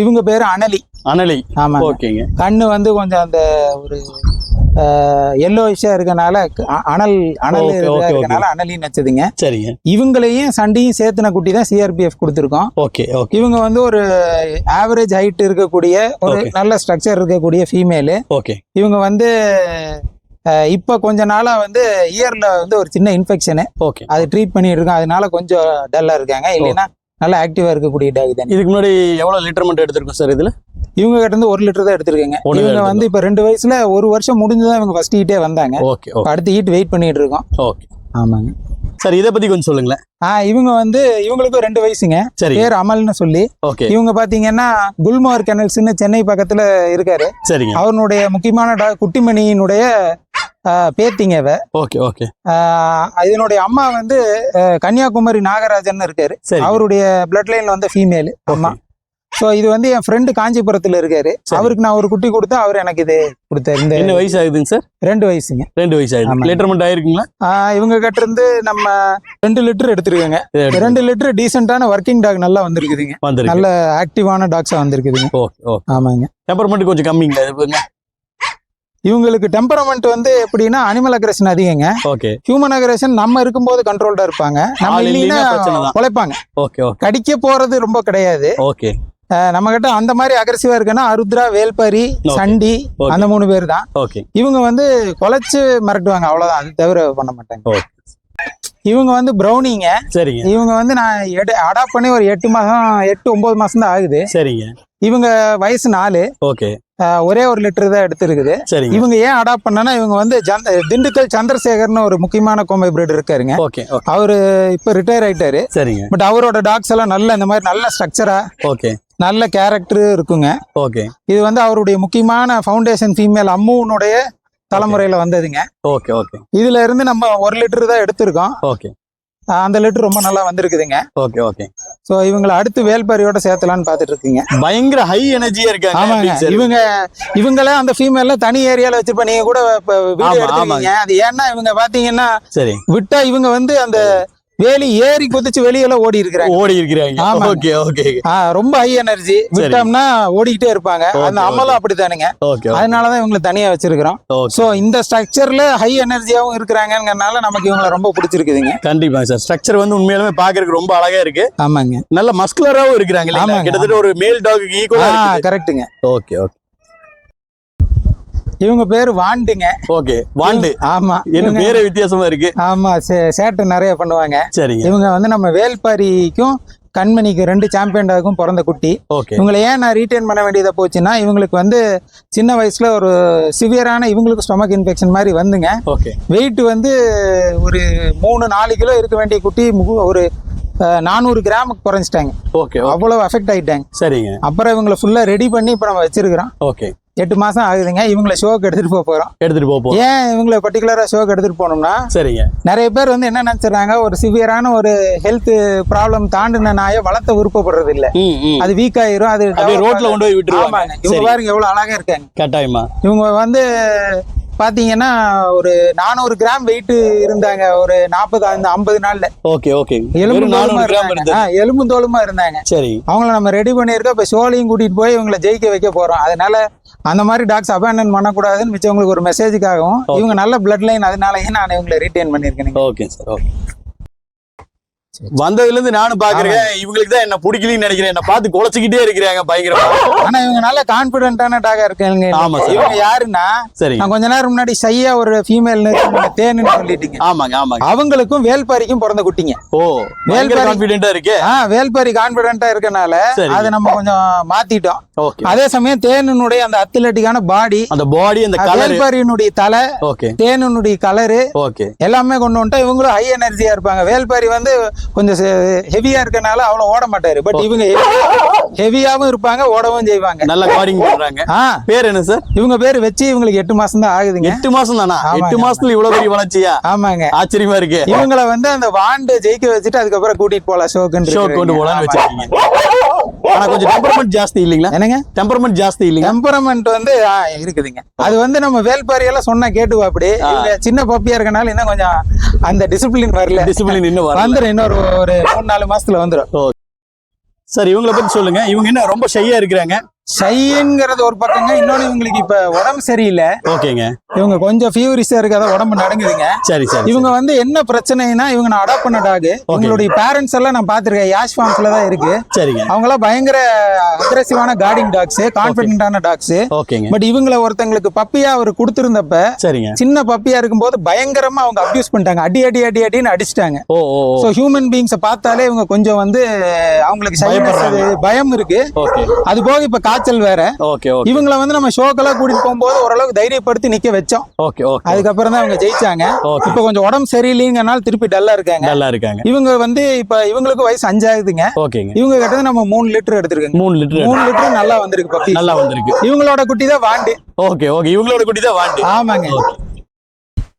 இவங்க பேரு அனலி. அனலி. ஆமா ஓகேங்க. கண்ணு வந்து கொஞ்சம் அந்த ஒரு எல்லோ விஷயம் இருக்கனால அனல் அனல் இருக்கனால அனலின்னு வச்சதுங்க. சரிங்க. இவங்களையும் சண்டையும் சேர்த்துன குட்டி தான் சிஆர்பிஎஃப் கொடுத்துருக்கோம். Okay okay. இவங்க வந்து ஒரு ஆவரேஜ் ஹைட் இருக்கக்கூடிய ஒரு. நல்ல ஸ்ட்ரக்சர் இருக்கக்கூடிய ஃபீமேலு ஓகே. இவங்க வந்து இப்ப கொஞ்ச நாளா வந்து இயர்ல வந்து ஒரு சின்ன இன்ஃபெக்ஷனு ஓகே. அது ட்ரீட் பண்ணிட்டு இருக்கோம். அதனால கொஞ்சம் டல்லா இருக்காங்க. இல்லைன்னா நல்லா ஆக்டிவா இருக்கக்கூடிய டாக் தானே. இதுக்கு முன்னாடி எவ்வளவு லிட்டர்மெண்ட் எடுத்திருக்கோம் சார் இதுல? இவங்க கிட்ட இருந்து ஒரு லிட்டர் தான் எடுத்திருக்காங்க. இவங்க வந்து இப்ப ரெண்டு வயசுல ஒரு வருஷம் முடிஞ்சுதான் இவங்க ஃபர்ஸ்ட் ஹீட்டே வந்தாங்க. ஓகே அடுத்த ஹீட் வெயிட் பண்ணிட்டு இருக்கோம். ஓகே ஆமாங்க. சார் இதை பத்தி கொஞ்சம் சொல்லுங்களேன். ஆ இவங்க வந்து இவங்களுக்கும் ரெண்டு வயசுங்க. சரி பேர் அமல்னு சொல்லி. ஓகே இவங்க பாத்தீங்கன்னா குல்மோர் கெனல்ஸ்னு சென்னை பக்கத்துல இருக்காரு. சரிங்க. அவனுடைய முக்கியமான குட்டிமணியினுடைய பேத்திங்க இவ. Okay okay. இதனுடைய அம்மா வந்து கன்னியாகுமரி நாகராஜன் இருக்காரு. அவருடைய பிளட் லைன்ல வந்த ஃபீமேல் அம்மா. ஸோ இது வந்து என் ஃப்ரெண்டு காஞ்சிபுரத்துல இருக்காரு. அவருக்கு நான் ஒரு குட்டி கொடுத்தா அவர் எனக்கு இது கொடுத்தாரு. இந்த என்ன வயசு ஆகுதுங்க சார்? ரெண்டு வயசுங்க. ரெண்டு வயசு ஆகுது. லிட்டர்மெண்ட் ஆயிருக்குங்களா? இவங்க கிட்ட இருந்து நம்ம ரெண்டு லிட்டர் எடுத்திருக்கோங்க. ரெண்டு லிட்டர் டீசென்டான ஒர்க்கிங் டாக் நல்லா வந்திருக்குதுங்க. வந்திருக்கு. நல்ல ஆக்டிவான டாக்ஸா வந்திருக்குதுங்க. Okay okay. ஆமாங்க. டெம்பர்மெண்ட் கொஞ்சம் கம்மிங்களா இவங்களுக்கு டெம்பரமெண்ட் வந்து எப்படின்னா அனிமல் அக்ரஷன் அதிகங்க. ஓகே ஹியூமன் அக்ரஷன் நம்ம இருக்கும்போது கண்ட்ரோல்டா இருப்பாங்க. நம்ம இல்லைன்னா. குலைப்பாங்க ஓகே கடிக்க போறது ரொம்ப கிடையாது. ஓகே நம்ம கிட்ட அந்த மாதிரி அக்ரஸிவா இருக்குன்னா அருத்ரா வேல்பாரி. சண்டி. அந்த மூணு பேர் தான். ஓகே இவங்க வந்து குலைச்சு மிரட்டுவாங்க. அவ்வளவுதான். அது தவிர பண்ண மாட்டாங்க. இவங்க வந்து ப்ரௌனிங்க சரிங்க. இவங்க வந்து நான் அடாப்ட் பண்ணி ஒரு எட்டு மாசம் எட்டு ஒன்பது மாசம் தான் ஆகுது. சரிங்க. இவங்க வயசு நாலு. ஓகே. ஒரே ஒரு லிட்டர் தான் எடுத்திருக்குது. சரிங்க. இவங்க ஏன் அடாப்ட் பண்ணனா இவங்க வந்து திண்டுக்கல் சந்திரசேகர்னு ஒரு முக்கியமான கோம்பை பிரீடர் இருக்காருங்க. அவரு இப்ப ரிட்டையர் ஆயிட்டாரு. சரிங்க. பட் அவரோட டாக்ஸ் எல்லாம் நல்ல இந்த மாதிரி நல்ல ஸ்ட்ரக்சரா ஓகே. நல்ல கேரக்டர் இருக்குங்க. ஓகே. இது வந்து அவருடைய முக்கியமான ஃபவுண்டேஷன் ஃபீமேல் அம்முனுடைய தலைமுறையில வந்ததுங்க. Okay okay. இதுல இருந்து நம்ம ஒரு லிட்டர் தான் எடுத்திருக்கோம். ஓகே. அந்த லிட்டர் ரொம்ப நல்லா வந்திருக்குதுங்க. Okay okay. ஸோ இவங்களை அடுத்து வேல்பாரியோட சேர்த்தலாம்னு பார்த்துட்டு இருக்கீங்க பயங்கர ஹை எனர்ஜியா இருக்காங்க ஆமாங்க. இவங்க இவங்களே அந்த ஃபீமேல்ல தனி ஏரியால வச்சிருப்ப நீங்க கூட வீடியோ எடுத்துருக்கீங்க. அது ஏன்னா இவங்க பாத்தீங்கன்னா சரி. விட்டா இவங்க வந்து அந்த வேலி ஏறி குதிச்சு வெளியில ஓடி இருக்கிறாங்க ஓடி இருக்கிறாங்க. ஓகே. ஓகே ரொம்ப ஹை எனர்ஜி விட்டோம்னா ஓடிக்கிட்டே இருப்பாங்க. அந்த அமலும் அப்படித்தானுங்க. அதனாலதான் இவங்களை தனியா வச்சிருக்கிறோம். சோ இந்த ஸ்ட்ரக்சர்ல ஹை எனர்ஜியாவும் இருக்கிறாங்கங்கறனால நமக்கு இவங்களை ரொம்ப பிடிச்சிருக்குதுங்க. கண்டிப்பா சார். ஸ்ட்ரக்சர் வந்து உண்மையாலுமே பாக்குறதுக்கு ரொம்ப அழகா இருக்கு. ஆமாங்க. நல்ல மஸ்குலராவும் இருக்கிறாங்க. கிட்டத்தட்ட ஒரு மேல் டாக் ஈக்குவலா கரெக்ட்டுங்க ஓகே ஓகே. இவங்க பேரு வாண்டுங்க. ஓகே வாண்டு. ஆமா என்ன பேரே வித்தியாசமா இருக்கு? ஆமா சேட்டை நிறைய பண்ணுவாங்க. சரிங்க. இவங்க வந்து நம்ம வேல்பாரிக்கும் கண்மணிக்கு ரெண்டு சாம்பியன் டாகும் பிறந்த குட்டி. ஓகே. இவங்களை ஏன் நான் ரீட்டைன் பண்ண வேண்டியதா போச்சுன்னா இவங்களுக்கு வந்து சின்ன வயசுல ஒரு சிவியரான இவங்களுக்கு ஸ்டொமக் இன்ஃபெக்ஷன் மாதிரி வந்துங்க. ஓகே. வெயிட் வந்து ஒரு மூணு நாலு கிலோ இருக்க வேண்டிய குட்டி ஒரு நானூறு கிராமுக்கு குறைஞ்சிட்டாங்க. ஓகே அவ்வளவு அஃபெக்ட் ஆயிட்டாங்க. சரிங்க. அப்புறம் இவங்களை ஃபுல்லா ரெடி பண்ணி இப்போ நம்ம வச்சிருக்கிறோம். ஓகே. எட்டு மாசம் ஆகுதுங்க. இவங்களை ஷோக்கு எடுத்துட்டு போக போறோம். எடுத்துட்டு போக ஏன் இவங்களை பர்டிகுலரா ஷோக்கு எடுத்துட்டு போனோம்னா சரிங்க. நிறைய பேர் வந்து என்ன நினைச்சிடறாங்க ஒரு சிவியரான ஒரு ஹெல்த் ப்ராப்ளம் தாண்டின நாயை வளர்த்த விருப்பப்படுறது இல்ல அது வீக் ஆயிரும் அது ரோட்ல கொண்டு போய் விட்டுருவாங்க. இவங்க பாருங்க எவ்வளவு அழகா இருக்காங்க. கட்டாயமா. இவங்க வந்து பாத்தீங்கன்னா ஒரு நானூறு கிராம் வெயிட் இருந்தாங்க. ஒரு நாற்பது அந்த ஐம்பது நாள்ல. Okay okay. எலும்பு தோலுமா 400 கிராம் இருந்தாங்க. எலும்பு தோலுமா இருந்தாங்க. சரி. அவங்கள நம்ம ரெடி பண்ணியிருக்கோம் இப்போ ஷோலையும் கூட்டிட்டு போய் இவங்களை ஜெயிக்க வைக்க போறோம். அதனால அந்த மாதிரி டாக்ஸ் அபேண்டன் பண்ணக்கூடாதுன்னு மிச்சவங்களுக்கு ஒரு மெசேஜுக்காகவும் இவங்க நல்ல பிளட் லைன் அதனாலயே நான் இவங்களை ரீட்டைன் பண்ணியிருக்கேன் ஓகே சார் ஓகே வந்ததுல இருந்து நானும் பாக்குறேன் இவங்களுக்கு தான் என்ன பிடிக்கலன்னு நினைக்கிறேன். என்ன பார்த்து குலைச்சிக்கிட்டே இருக்கிறாங்க பயங்கரமா. ஆனா இவங்க நல்ல கான்பிடென்டான டாகா இருக்காங்க. ஆமா சார். இவங்க யாருன்னா சரிங்க. நான் கொஞ்ச நேரம் முன்னாடி சையா ஒரு ஃபீமேல் தேன்னு சொல்லிட்டீங்க. ஆமாங்க ஆமாங்க. அவங்களுக்கும் வேல்பாரிக்கும் பிறந்த குட்டிங்க. ஓ வேல்பாரி- கான்பிடென்ட்டா இருக்கு. ஆ வேல்பாரி கான்பிடென்டா இருக்கனால சரி. அதை நம்ம கொஞ்சம் மாத்திட்டோம். அதே சமயம் தேனுனுடைய அந்த அத்லட்டிக்கான பாடி அந்த பாடி அந்த கலர் வேல்பாரியினுடைய தலை ஓகே. தேனுனுடைய colour okay. எல்லாமே கொண்டு வந்துட்டா இவங்களும் ஹை எனர்ஜியா இருப்பாங்க. வேல்பாரி வந்து கொஞ்சம் ஹெவியா இருக்கனால அவ்வளவு ஓட மாட்டாரு. பட் இவங்க ஹெவியாவும் இருப்பாங்க ஓடவும் செய்வாங்க. நல்ல காரிங் பண்றாங்க. பேர் என்ன சார் இவங்க பேர் வச்சு இவங்களுக்கு எட்டு மாசம் தான் ஆகுதுங்க. எட்டு மாசம் தானா. எட்டு மாசத்துல இவ்வளவு பெரிய வளர்ச்சியா? ஆமாங்க. ஆச்சரியமா இருக்கு. இவங்கள வந்து அந்த வாண்டு ஜெயிக்க வச்சுட்டு அதுக்கப்புறம் கூட்டிட்டு போலாம் ஷோக்குன்னு ஷோ கொண்டு போலான்னு வச்சிருக்கீங்க. ஆனா கொஞ்சம் டெம்பர்மெண்ட் ஜாஸ்தி இல்லீங்களா? என்னங்க? டெம்பர்மெண்ட் ஜாஸ்தி இல்லைங்க டெம்பரமெண்ட் வந்து இருக்குதுங்க. அது வந்து நம்ம வேல்பாரி எல்லாம் சொன்னா கேட்டுவா அப்படி. சின்ன பப்பியா இருக்கனால இன்னும் கொஞ்சம் அந்த டிசிப்ளின் வரல. டிசிப்ளின் இன்னும் வந்துடும் இன்னொரு ஒரு மூணு நாலு மாசத்துல வந்துடும் சார் இவங்கள பத்தி சொல்லுங்க. இவங்க என்ன ரொம்ப ஷையா இருக்கிறாங்க? ஷைங்கிறது ஒரு பக்கங்க இன்னொன்னு இவங்களுக்கு இப்ப உடம்பு சரியில்லை. ஓகேங்க. இவங்க கொஞ்சம் ஃபீவரிஸா இருக்காத உடம்பு நடங்குதுங்க. சரி சரி இவங்க வந்து என்ன பிரச்சனைனா இவங்க நான் அடாப்ட் பண்ண டாக் உங்களுடைய பேரண்ட்ஸ் எல்லாம் நான் பாத்திருக்கேன் யாஷ் ஃபார்ம்ஸ்ல தான் இருக்கு. சரிங்க. அவங்க எல்லாம் பயங்கர அக்ரெசிவான கார்டிங் டாக்ஸ் கான்பிடென்டான டாக்ஸ் ஓகேங்க. பட் இவங்கள ஒருத்தங்களுக்கு பப்பியா அவர் கொடுத்திருந்தப்ப சரிங்க. சின்ன பப்பியா இருக்கும்போது பயங்கரமா அவங்க அபியூஸ் பண்ணிட்டாங்க. அடி அடி அடி அடின்னு அடிச்சிட்டாங்க. ஓ ஸோ ஹியூமன் பீங்ஸை பார்த்தாலே இவங்க கொஞ்சம் வந்து அவங்களுக்கு பயம் இருக்கு. அது போக இப்ப காய்ச்சல் வேற. ஓகே இவங்கள வந்து நம்ம ஷோக்கெல்லாம் கூட்டிட்டு போகும்போது ஓரளவுக்கு தைரியப்படுத்தி நிக்க வச்சோம். ஓகே ஓகே அதுக்கப்புறம் தான் அவங்க ஜெயிச்சாங்க இப்ப கொஞ்சம் உடம்பு சரியில்லைங்கனால திருப்பி டல்லா இருக்காங்க. நல்லா இருக்காங்க. இவங்க வந்து இப்ப இவங்களுக்கு வயசு அஞ்சாகுதுங்க. ஓகேங்க இவங்க கிட்ட நம்ம மூணு லிட்டர் எடுத்திருக்கோங்க. மூணு லிட்டர் மூணு லிட்டர் நல்லா வந்திருக்கு பப்பி. நல்லா வந்திருக்கு. இவங்களோட குட்டி தான் வாண்டு. ஓகே ஓகே இவங்களோட குட்டி தான் வாண்டி. ஆமாங்க.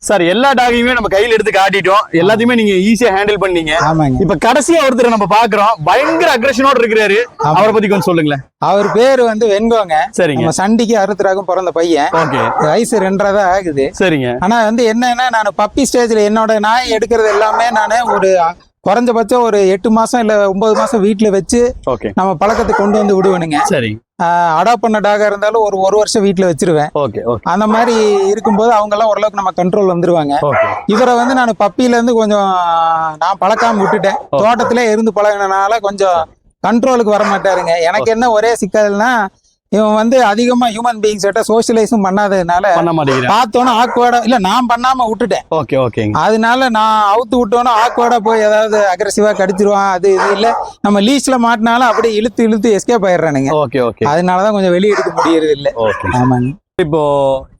சார் எல்லா டாகையுமே நம்ம கையில எடுத்து காட்டிட்டோம். எல்லாத்தையுமே நீங்க ஈஸியா ஹேண்டில் பண்ணீங்க. ஆமாங்க. இப்ப கடைசியா ஒருத்தர் நம்ம பாக்குறோம். பயங்கர அக்ரஷனோட இருக்கிறாரு. அவரை பத்தி கொஞ்சம் சொல்லுங்களேன். அவர் பேரு வந்து வெண்கோங்க. சரிங்க. நம்ம சண்டிக்கு அறுத்துறாகும் பிறந்த பையன். ஓகே. வயசு ரெண்டரை தான் ஆகுது. சரிங்க. ஆனா வந்து என்னன்னா நான் பப்பி ஸ்டேஜ்ல என்னோட நாய் எடுக்கிறது எல்லாமே நான் ஒரு குறைஞ்சபட்சம் ஒரு எட்டு மாசம் இல்ல ஒன்பது மாசம் வீட்டுல வச்சு நம்ம பழக்கத்தை கொண்டு வந்து விடுவேனுங்க. சரி. அடாப்ட் பண்ண டாகா இருந்தாலும் ஒரு ஒரு வருஷம் வீட்டுல வச்சிருவேன். அந்த மாதிரி இருக்கும்போது அவங்க எல்லாம் ஓரளவுக்கு நம்ம கண்ட்ரோல் வந்துருவாங்க. இவரை வந்து நான் பப்பில இருந்து கொஞ்சம் நான் பழக்காம விட்டுட்டேன். தோட்டத்திலே இருந்து பழகினனால கொஞ்சம் கண்ட்ரோலுக்கு வர மாட்டாருங்க எனக்கு என்ன ஒரே சிக்கல்னா இவன் வந்து அதிகமா ஹியூமன் பீயிங்ஸ் கிட்ட சோசியலைஸும் பண்ணாததுனால பண்ண மாட்டேங்கிறேன். பார்த்தோன்னே ஆக்வர்டா இல்ல நான் பண்ணாம விட்டுட்டேன். ஓகே ஓகேங்க அதனால நான் அவுத்து விட்டோன்னா ஆக்வர்டா போய் ஏதாவது அக்ரெசிவா கடிச்சிருவான் அது இது இல்ல. நம்ம லீஸ்ல மாட்டினாலும் அப்படியே இழுத்து இழுத்து எஸ்கேப் ஆயிடுறானுங்க. ஓகே ஓகே அதனாலதான் கொஞ்சம் வெளியே எடுக்க முடியறது இல்ல. ஓகே ஆமாங்க. இப்போ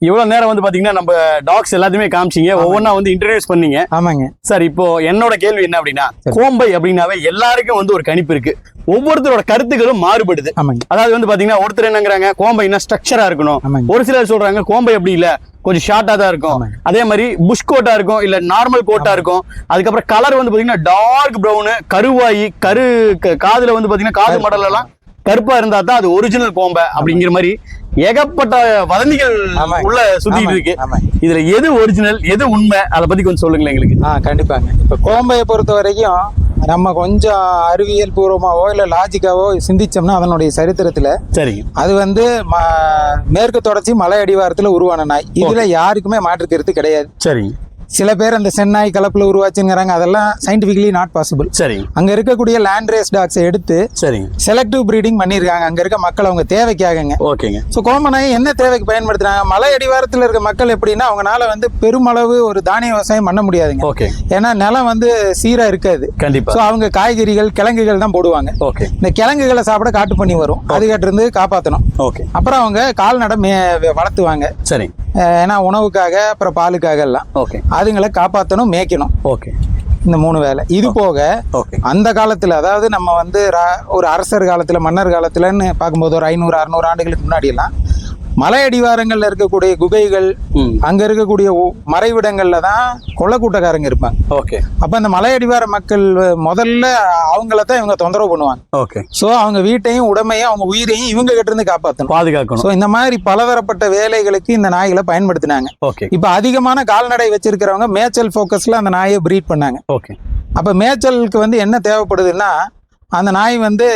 இவ்வளவு நேரம் வந்து பாத்தீங்கன்னா நம்ம டாக்ஸ் எல்லாத்தையுமே காமிச்சீங்க. ஒவ்வொன்றா வந்து இன்ட்ரடியூஸ் பண்ணீங்க. ஆமாங்க. சார் இப்போ என்னோட கேள்வி என்ன அப்படின்னா கோம்பை அப்படின்னாவே எல்லாருக்கும் வந்து ஒரு கணிப்பு இருக்கு. ஒவ்வொருத்தரோட கருத்துக்களும் மாறுபடுது. அதாவது வந்து பாத்தீங்கன்னா ஒருத்தர் என்னங்கிறாங்க கோம்பைனா ஸ்ட்ரக்சரா இருக்கணும். ஒரு சிலர் சொல்றாங்க கோம்பை அப்படி இல்ல. கொஞ்சம் ஷார்ட்டா தான் இருக்கும். அதே மாதிரி புஷ் கோட்டா இருக்கும் இல்ல நார்மல் கோட்டா இருக்கும். அதுக்கப்புறம் கலர் வந்து பாத்தீங்கன்னா டார்க் பிரவுன் கருவாயி கரு காதுல வந்து பாத்தீங்கன்னா காது மடல் எல்லாம் கருப்பா இருந்தா தான் அது ஒரிஜினல் கோம்பை அப்படிங்கிற மாதிரி ஏகப்பட்ட வதந்திகள். உள்ள சுத்திட்டு இருக்கு. இதுல எது ஒரிஜினல் எது உண்மை அதை பத்தி கொஞ்சம் சொல்லுங்களேன் எங்களுக்கு. ஆ கண்டிப்பாங்க. இப்போ கோம்பையை பொறுத்த வரைக்கும் நம்ம கொஞ்சம் அறிவியல் பூர்வமாவோ இல்லை லாஜிக்காவோ சிந்திச்சோம்னா அதனுடைய சரித்திரத்துல சரிங்க. அது வந்து மேற்கு தொடர்ச்சி மலை அடிவாரத்துல உருவான நாய். இதுல யாருக்குமே மாற்று கருத்து கிடையாது. சரிங்க. சில பேர் அந்த சென்னாய் கலப்புல உருவாச்சுங்கிறாங்க அதெல்லாம் சயின்டிபிகலி நாட் பாசிபிள் சரிங்க அங்க இருக்கக்கூடிய லேண்ட் ரேஸ் டாக்ஸை எடுத்து சரிங்க செலக்டிவ் ப்ரீடிங் பண்ணியிருக்காங்க. அங்க இருக்க மக்கள் அவங்க தேவைக்காகங்க. ஓகேங்க. ஸோ கோமநாயை என்ன தேவைக்கு பயன்படுத்துறாங்க? மலை அடிவாரத்தில் இருக்க மக்கள் எப்படின்னா அவங்கனால வந்து பெருமளவு ஒரு தானிய விவசாயம் பண்ண முடியாதுங்க. ஓகே. ஏன்னா நிலம் வந்து சீரா இருக்காது. கண்டிப்பா. ஸோ அவங்க காய்கறிகள் கிழங்குகள் தான் போடுவாங்க. ஓகே. இந்த கிழங்குகளை சாப்பிட காட்டு பண்ணி வரும். அதுகிட்ட இருந்து காப்பாற்றணும் ஓகே. அப்புறம் அவங்க கால்நடை வளர்த்துவாங்க. அஹ் ஏன்னா உணவுக்காக அப்புறம் பாலுக்காக எல்லாம். ஓகே. அதுங்களை காப்பாற்றணும் மேய்க்கணும். ஓகே. இந்த மூணு வேலை. இது போக ஓகே. அந்த காலத்துல அதாவது நம்ம வந்து ஒரு அரசர் காலத்துல மன்னர் காலத்துலன்னு பார்க்கும்போது ஒரு ஐநூறு அறுநூறு ஆண்டுகளுக்கு முன்னாடி எல்லாம் மலை அடிவாரங்கள்ல இருக்கக்கூடிய குகைகள் அங்க இருக்கக்கூடிய மறைவிடங்கள்ல தான் கொள்ளக்கூட்டக்காரங்க இருப்பாங்க. ஓகே. அப்ப அந்த மலை அடிவார மக்கள் முதல்ல அவங்கள தான் இவங்க தொந்தரவு பண்ணுவாங்க. ஓகே. சோ அவங்க வீட்டையும் உடமையும் அவங்க உயிரையும் இவங்க கிட்ட இருந்து காப்பாற்றணும் பாதுகாக்கணும். சோ இந்த மாதிரி பலதரப்பட்ட வேலைகளுக்கு இந்த நாய்களை பயன்படுத்தினாங்க. ஓகே. இப்ப அதிகமான கால்நடை வச்சிருக்கிறவங்க மேய்ச்சல் ஃபோக்கஸ்ல அந்த நாயை பிரீட் பண்ணாங்க. ஓகே. அப்ப மேய்ச்சலுக்கு வந்து என்ன தேவைப்படுதுன்னா அந்த நாய் வந்து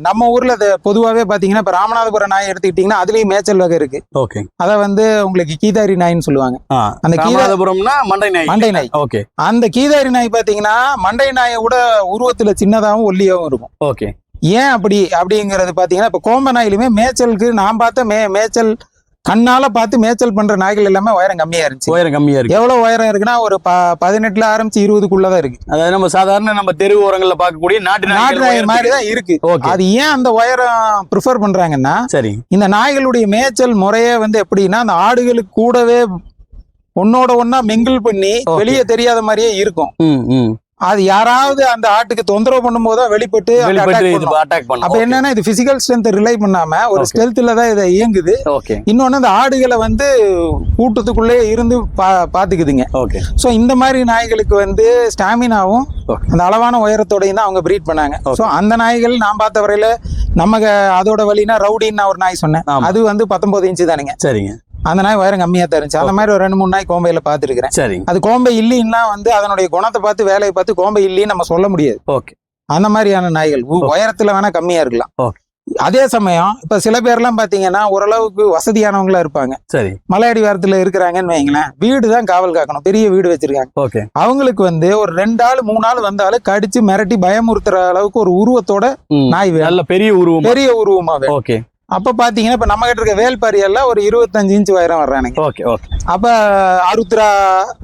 நம்ம ஊர்ல பொதுவாகவே பாத்தீங்கன்னா இப்ப ராமநாதபுரம் நாய் எடுத்துக்கிட்டீங்கன்னா அதுலயும் மேய்ச்சல் வகை இருக்கு. ஓகே. அதை வந்து உங்களுக்கு கீதாரி நாய்ன்னு சொல்லுவாங்க. அந்த ராமநாதபுரம்னா மண்டை நாய். மண்டை நாய். ஓகே. அந்த கீதாரி நாய் பாத்தீங்கன்னா மண்டை நாயை விட உருவத்துல சின்னதாகவும் ஒல்லியாகவும் இருக்கும். ஓகே. ஏன் அப்படி? அப்படிங்கிறது பாத்தீங்கன்னா இப்ப கோம்ப நாயிலுமே மேய்ச்சலுக்கு நான் பார்த்த மே மேய்ச்சல் கண்ணால பார்த்து மேய்ச்சல் பண்ற நாய்கள் எல்லாமே உயரம் கம்மியா இருந்துச்சு. உயரம் கம்மியா இருக்கு. எவ்வளவு உயரம் இருக்குன்னா ஒரு பதினெட்டுல ஆரம்பிச்சு இருபதுக்குள்ளதான் இருக்கு. அதாவது நம்ம சாதாரண நம்ம தெரு ஓரங்கள்ல பார்க்கக்கூடிய நாட்டு நாட்டு நாய் மாதிரி தான் இருக்கு. அது ஏன் அந்த உயரம் ப்ரிஃபர் பண்றாங்கன்னா சரி. இந்த நாய்களுடைய மேய்ச்சல் முறையே வந்து எப்படின்னா அந்த ஆடுகளுக்கு கூடவே ஒன்னோட ஒண்ணா மிங்கிள் பண்ணி. வெளியே தெரியாத மாதிரியே இருக்கும். அது யாராவது அந்த ஆட்டுக்கு தொந்தரவு பண்ணும்போது தான் வெளிப்பட்டு பண்ணும். அட்டாக் அப்ப பண்ணும் என்னன்னா இது பிசிக்கல் ஸ்ட்ரென்த் ரிலை பண்ணாம ஒரு. ஸ்டெல்த்ல தான் இதை இயங்குது ஓகே இன்னொன்னு அந்த ஆடுகளை வந்து கூட்டத்துக்குள்ளே இருந்து பாத்துக்குதுங்க ஓகே ஸோ இந்த மாதிரி நாய்களுக்கு வந்து ஸ்டாமினாவும். அந்த அளவான உயரத்தோடையும் தான் அவங்க ப்ரீட் பண்ணாங்க. ஸோ அந்த நாய்கள் நான் பார்த்த வரையில நமக்கு அதோட வழினா ரவுடின்னு நான் ஒரு நாய் சொன்னேன். அது வந்து பத்தொன்பது இன்ச்சு தானுங்க சரிங்க அந்த நாய் உயரம் கம்மியா தான் இருந்துச்சு. அந்த மாதிரி ஒரு ரெண்டு மூணு நாய் கோம்பையில பார்த்துருக்கிறேன். சரிங்க. அது கோம்பை இல்லைன்னா வந்து அதனுடைய குணத்தை பார்த்து வேலையை பார்த்து கோம்பை இல்லைன்னு நம்ம சொல்ல முடியாது. ஓகே அந்த மாதிரியான நாய்கள். உயரத்துல வேணா கம்மியா இருக்கலாம். அதே சமயம் இப்ப சில பேர்லாம் பாத்தீங்கன்னா ஓரளவுக்கு வசதியானவங்களா இருப்பாங்க. சரி. மலையடி வாரத்துல இருக்கிறாங்கன்னு வைங்களேன் வீடு தான் காவல் காக்கணும். பெரிய வீடு வச்சிருக்காங்க. ஓகே அவங்களுக்கு வந்து ஒரு ரெண்டு ஆள் மூணு ஆள் வந்தாலும் கடிச்சு மிரட்டி பயமுறுத்துற அளவுக்கு ஒரு உருவத்தோட. நாய் வேணும். நல்ல பெரிய உருவம்? பெரிய உருவமா ஓகே அப்ப பாத்தீங்கன்னா இப்ப நம்ம கிட்ட இருக்க வேல்பாரி எல்லாம் ஒரு இருபத்தஞ்சு இன்ச் உயரம் வர்றானுங்க. Okay okay. அப்ப அருத்ரா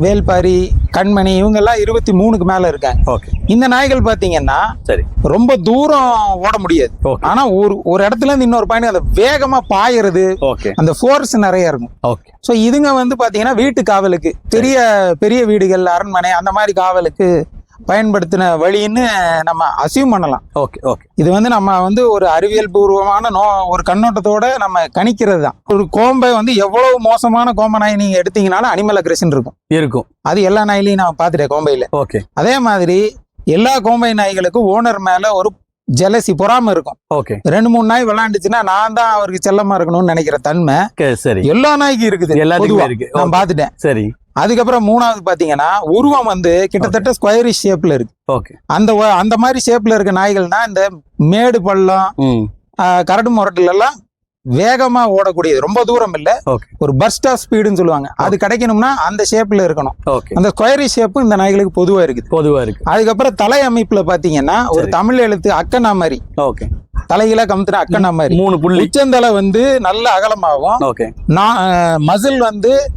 வேல்பாரி கண்மணி இவங்க எல்லாம் இருபத்தி மூணுக்கு மேல இருக்காங்க. ஓகே. இந்த நாய்கள் பாத்தீங்கன்னா சரி. ரொம்ப தூரம் ஓட முடியாது. ஓகே. ஆனா ஒரு ஒரு இடத்துல இருந்து இன்னொரு பாயிண்ட் அந்த வேகமா பாயறது ஓகே. அந்த ஃபோர்ஸ் நிறைய இருக்கும். ஓகே. ஸோ இதுங்க வந்து பாத்தீங்கன்னா வீட்டு காவலுக்கு பெரிய பெரிய வீடுகள் அரண்மனை அந்த மாதிரி காவலுக்கு பயன்படுத்தின வழின்னு நம்ம அசியூம் பண்ணலாம். ஓகே ஓகே இது வந்து நம்ம வந்து ஒரு அறிவியல் பூர்வமான நோ ஒரு கண்ணோட்டத்தோட நம்ம கணிக்கிறது தான். ஒரு கோம்பை வந்து எவ்வளவு மோசமான கோம்பை நாய் நீங்க எடுத்தீங்கனாலும் அனிமல் அக்ரெஷன் இருக்கும். இருக்கும். அது எல்லா நாயிலையும் நான் பார்த்துட்டேன் கோம்பையில. ஓகே அதே மாதிரி எல்லா கோம்பை நாய்களுக்கும் ஓனர் மேல ஒரு ஜெலசி பொறாம இருக்கும். ஓகே ரெண்டு மூணு நாய் விளையாண்டுச்சுன்னா நான் தான் அவருக்கு செல்லமா இருக்கணும்னு நினைக்கிற தன்மை சரி. எல்லா நாய்க்கும் இருக்குது எல்லாத்துக்குமே. இருக்கு. நான். பார்த்துட்டேன். சரி. அதுக்கப்புறம் மூணாவது பாத்தீங்கன்னா உருவம் வந்து கிட்டத்தட்ட ஸ்கொயரிஷ் ஷேப்ல இருக்கு. ஓகே அந்த அந்த மாதிரி ஷேப்ல இருக்க நாய்கள் தான் இந்த மேடு பள்ளம் கரடு முரட்டுல எல்லாம் வேகமா ஓடக்கூடியது. ரொம்ப தூரம் இல்ல. ஓகே ஒரு பர்ஸ்ட் ஆஃப் ஸ்பீடுன்னு சொல்லுவாங்க. அது கிடைக்கணும்னா அந்த ஷேப்ல இருக்கணும். ஓகே அந்த ஸ்கொயரிஷ் ஷேப்பும் இந்த நாய்களுக்கு பொதுவா இருக்குது. பொதுவா இருக்கு. அதுக்கப்புறம் தலை அமைப்புல பாத்தீங்கன்னா ஒரு. தமிழ் எழுத்து அக்கனா மாதிரி ஓகே தலையில கமுத்துன அக்கனா மாதிரி. மூணு புள்ளி. உச்சந்தலை வந்து நல்ல அகலமாகவும் ஓகே. மசில் வந்து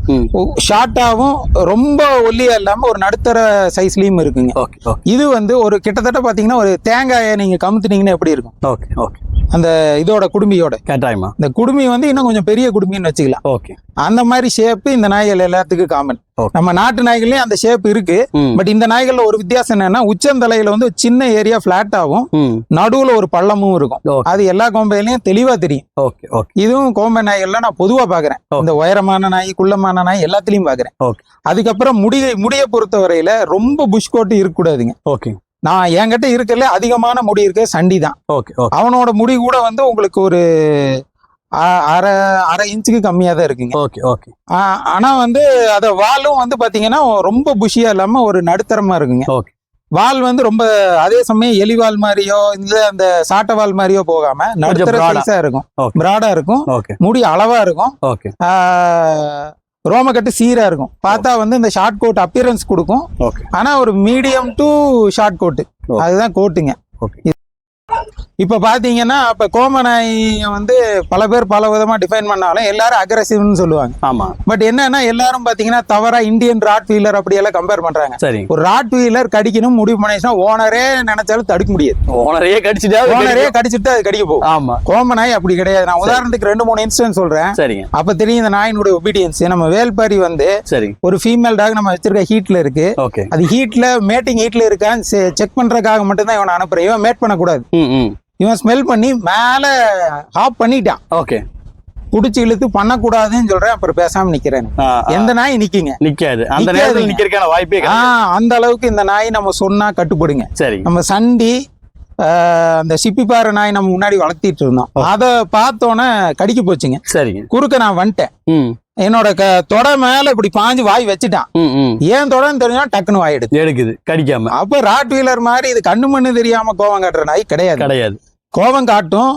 ஷார்ட்டாகவும் ரொம்ப ஒல்லியா இல்லாம ஒரு நடுத்தர சைஸ்லயும் இருக்குங்க. இது வந்து ஒரு கிட்டத்தட்ட பாத்தீங்கன்னா ஒரு தேங்காயை நீங்க கமுத்துனீங்கன்னா எப்படி இருக்கும்? Okay okay. அந்த இதோட குடுமியோட. கட்டாயமா? இந்த குடுமி வந்து இன்னும் கொஞ்சம் பெரிய குடுமின்னு வச்சுக்கலாம். ஓகே. அந்த மாதிரி ஷேப் இந்த நாய்கள் எல்லாத்துக்கும் காமன். நம்ம நாட்டு நாய்கள்லயும் அந்த ஷேப் இருக்கு. பட் இந்த நாய்கள்ல ஒரு வித்தியாசம் என்னன்னா உச்சந்தலையில வந்து சின்ன ஏரியா பிளாட்டாவும் ம். நடுவுல ஒரு பள்ளமும் இருக்கும். ஓகே அது எல்லா கோம்பையிலயும் தெளிவா தெரியும். ஓகே ஓகே இதுவும் கோம்பை நாய்கள்ல நான் பொதுவா பாக்குறேன். இந்த உயரமான நாய் குள்ளமான நாய் எல்லாத்துலயும் பாக்குறேன். ஓகே அதுக்கப்புறம் முடியை முடியை பொறுத்த வரையில ரொம்ப புஷ் கோட்டு இருக்கக்கூடாதுங்க ஓகே நான் என்கிட்ட இருக்கல அதிகமான முடி இருக்க சண்டி தான். ஓகே அவனோட முடி கூட வந்து உங்களுக்கு ஒரு அரை அரை இன்ச்சுக்கு கம்மியா தான் இருக்குங்க. ஓகே ஓகே ஆ- ஆனா வந்து அத வாலும் வந்து பாத்தீங்கன்னா ரொம்ப புஷியா இல்லாம ஒரு நடுத்தரமா இருக்குங்க. ஓகே வால் வந்து ரொம்ப அதே சமயம் எலிவால் மாதிரியோ இல்ல அந்த சாட்டை வால் மாதிரியோ போகாம நடுத்தர. சைஸா இருக்கும். பிராடா இருக்கும். முடி அளவா இருக்கும். ரோமக்கட்டு சீரா இருக்கும். பார்த்தா வந்து இந்த ஷார்ட் கோட் அப்பியரன்ஸ் கொடுக்கும். ஆனா ஒரு மீடியம் டு ஷார்ட் கோட்டு. அதுதான் கோட்டுங்க இப்ப பாத்தீங்கன்னா இப்ப கோமநாய் வந்து பல பேர் பல விதமா டிஃபைன் பண்ணாலும் எல்லாரும் அக்ரசிவ்னு சொல்லுவாங்க. ஆமா. பட் என்னன்னா எல்லாரும் பாத்தீங்கன்னா தவறா இந்தியன் ராட் வீலர் அப்படி எல்லாம் கம்பேர் பண்றாங்க. சரி. ஒரு ராட் வீலர் கடிக்கணும் முடிவு பண்ணிச்சுன்னா ஓனரே நினைச்சாலும் தடுக்க முடியாது. ஓனரையே கடிச்சிட்டா ஓனரே. கடிச்சிட்டு அது கடிக்க போகும். ஆமா. கோமநாய் அப்படி கிடையாது. நான் உதாரணத்துக்கு ரெண்டு மூணு இன்சிடென்ட் சொல்றேன். சரிங்க. அப்ப தெரியும் இந்த நாயினுடைய ஒபீடியன்ஸ் நம்ம வேல்பாரி வந்து சரி. ஒரு ஃபீமேல் டாக் நம்ம வச்சிருக்க ஹீட்ல இருக்கு. ஓகே அது ஹீட்ல மேட்டிங் ஹீட்ல இருக்கான்னு செக் பண்றதுக்காக மட்டும்தான் இவனை அனுப்புறேன். இவன் மேட் பண்ணக்கூடாது. இவன் ஸ்மெல் பண்ணி மேல ஹாப் பண்ணிட்டான். ஓகே. புடிச்சு இழுத்து பண்ணக்கூடாதுன்னு சொல்றேன் அப்புறம் பேசாம நிக்கிறேன். எந்த நாய் நிக்குங்க? நிக்காது. அந்த. நேரத்துல நிக்கிறதுக்கான வாய்ப்பே. அந்த அளவுக்கு இந்த நாய் நம்ம சொன்னா கட்டுப்படுங்க. சரி. நம்ம சண்டி அந்த சிப்பிப்பாறை நாய் நம்ம முன்னாடி வளர்த்திட்டு இருந்தோம். அதை பார்த்தோன்னே கடிக்க போச்சுங்க. சரிங்க குறுக்க நான் வந்துட்டேன். என்னோட தொடை மேல இப்படி பாஞ்சு வாய் வச்சுட்டான். ஏன் தொடன்னு தெரிஞ்சா டக்குன்னு வாய் எடுத்து. எடுக்குது கடிக்காம. அப்ப ராட் வீலர் மாதிரி இது கண்ணு மண்ணு தெரியாம கோவம் காட்டுற நாய் கிடையாது. கிடையாது. கோவம் காட்டும்.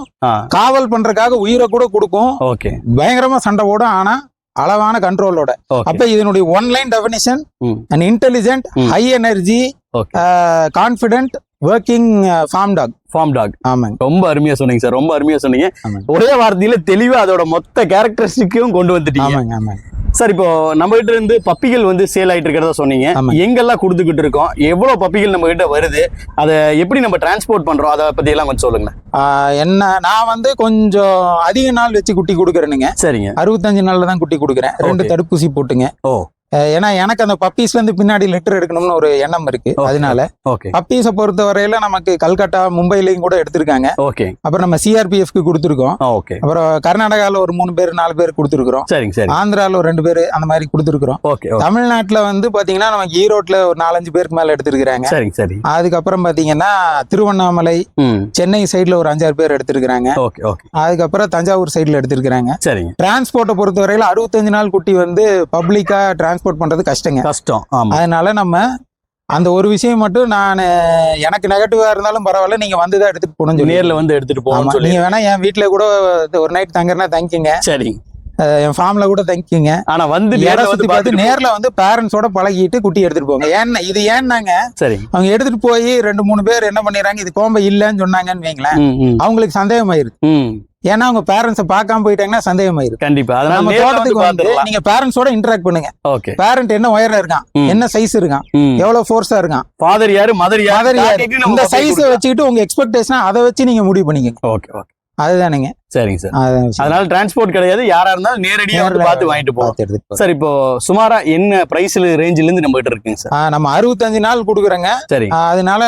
காவல் பண்றதுக்காக உயிரை கூட கொடுக்கும். ஓகே. பயங்கரமா சண்டை போடும் ஆனா அளவான கண்ட்ரோலோட அப்ப இதனுடைய one line definition. And intelligent. High energy confident working farm dog farm dog ஆமாங்க. ரொம்ப அருமையா சொன்னீங்க சார் ரொம்ப அருமையா சொன்னீங்க. ஒரே வார்த்தையில தெளிவா அதோட மொத்த கேரக்டரிஸ்டிக்கும் கொண்டு வந்துட்டீங்க. ஆமாங்க ஆமாங்க. சார் இப்போ நம்ம கிட்ட இருந்து பப்பிகள் வந்து சேல் ஆயிட்டு இருக்கிறதா சொன்னீங்க. எங்கெல்லாம் கொடுத்துக்கிட்டு இருக்கோம்? எவ்வளவு பப்பிகள் நம்ம கிட்ட வருது? அதை எப்படி நம்ம டிரான்ஸ்போர்ட் பண்றோம்? அதை பத்தி எல்லாம் கொஞ்சம் சொல்லுங்க என்ன நான் வந்து கொஞ்சம் அதிக நாள் வச்சு குட்டி கொடுக்குறேனுங்க. சரிங்க. அறுபத்தஞ்சு நாள்ல தான் குட்டி கொடுக்குறேன். ரெண்டு. தடுப்பூசி போட்டுங்க. ஓ. ஏன்னா எனக்கு அந்த பப்பீஸ்ல இருந்து பின்னாடி லெட்டர் எடுக்கணும்னு ஒரு எண்ணம் இருக்கு. அதனால ஓகே பப்பீஸை பொறுத்த வரையில நமக்கு கல்கட்டா மும்பைலையும் கூட எடுத்திருக்காங்க. ஓகே அப்புறம் நம்ம சிஆர்பிஎஃப்க்கு கொடுத்துருக்கோம். ஓகே அப்புறம் கர்நாடகாவில் ஒரு மூணு பேர் நாலு பேர் கொடுத்துருக்குறோம். சரிங்க சரி ஆந்திராவில் ஒரு ரெண்டு பேர் அந்த மாதிரி கொடுத்துருக்குறோம். ஓகே தமிழ்நாட்டில் வந்து பார்த்தீங்கன்னா நமக்கு ஈரோட்டில் ஒரு நாலஞ்சு பேருக்கு மேலே எடுத்திருக்கிறாங்க. சரிங்க சரி. அதுக்கப்புறம் பார்த்தீங்கன்னா திருவண்ணாமலை சென்னை சைடில் ஒரு அஞ்சாறு பேர் எடுத்திருக்கிறாங்க. ஓகே ஓகே அதுக்கப்புறம் தஞ்சாவூர் சைடில் எடுத்திருக்கிறாங்க. சரிங்க. டிரான்ஸ்போர்ட்டை பொறுத்தவரையில அறுபத்தஞ்சு நாள் குட்டி வந்து பப்ளிக்கா டிரான்ஸ்போர்ட் பண்றது கஷ்டங்க. கஷ்டம். அதனால நம்ம அந்த ஒரு விஷயம் மட்டும் நான் எனக்கு நெகட்டிவா இருந்தாலும் பரவாயில்ல நீங்க வந்து தான் எடுத்துட்டு போகணும்னு சொல்லி நேர்ல வந்து எடுத்துட்டு ஆமா, போகணும்னு சொல்லி நீங்க வேணா என் வீட்ல கூட ஒரு நைட் தங்குறனா தங்கிங்க சரி என் ஃபார்ம்ல கூட தங்கிங்க ஆனா வந்து இடம் சுத்தி பார்த்து நேர்ல வந்து பேரண்ட்ஸோட பழகிட்டு குட்டி எடுத்துட்டு போங்க. ஏன்னா இது ஏன்னாங்க? சரி. அவங்க எடுத்துட்டு போய் ரெண்டு மூணு பேர் என்ன பண்ணிடுறாங்க? இது கோம்பை இல்லைன்னு சொன்னாங்கன்னு வைங்களேன். அவங்களுக்கு சந்தேகம் ஆயிருது ஏன்னா அவங்க பேரண்ட்ஸை பார்க்காம போயிட்டாங்கன்னா சந்தேகம் ஆயிருது கண்டிப்பா நம்ம தோட்டத்துக்கு வந்து நீங்க பேரண்ட்ஸோட இன்டராக்ட் பண்ணுங்க. ஓகே. பேரண்ட் என்ன உயரம் இருக்கான். என்ன சைஸ் இருக்கான்? எவ்வளவு ஃபோர்ஸா இருக்கான்? ஃபாதர் யாரு? மதர் யாரு? இந்த சைஸை. வச்சுக்கிட்டு உங்க எக்ஸ்பெக்டேஷன் அதை வச்சு நீங்க முடிவு பண்ணிக்கங்க. Okay okay. அதுதானுங்க. சரிங்க சார். அதனால டிரான்ஸ்போர்ட் கிடையாது. யாரா இருந்தாலும் நேரடியா வந்து பார்த்து வாங்கிட்டு போங்க. சார் இப்போ சுமாரா என்ன பிரைஸ்ல ரேஞ்சில இருந்து நம்ம கிட்ட இருக்குங்க சார்? நம்ம அறுபத்தஞ்சு நாள் கொடுக்குறோங்க. சரி. அதனால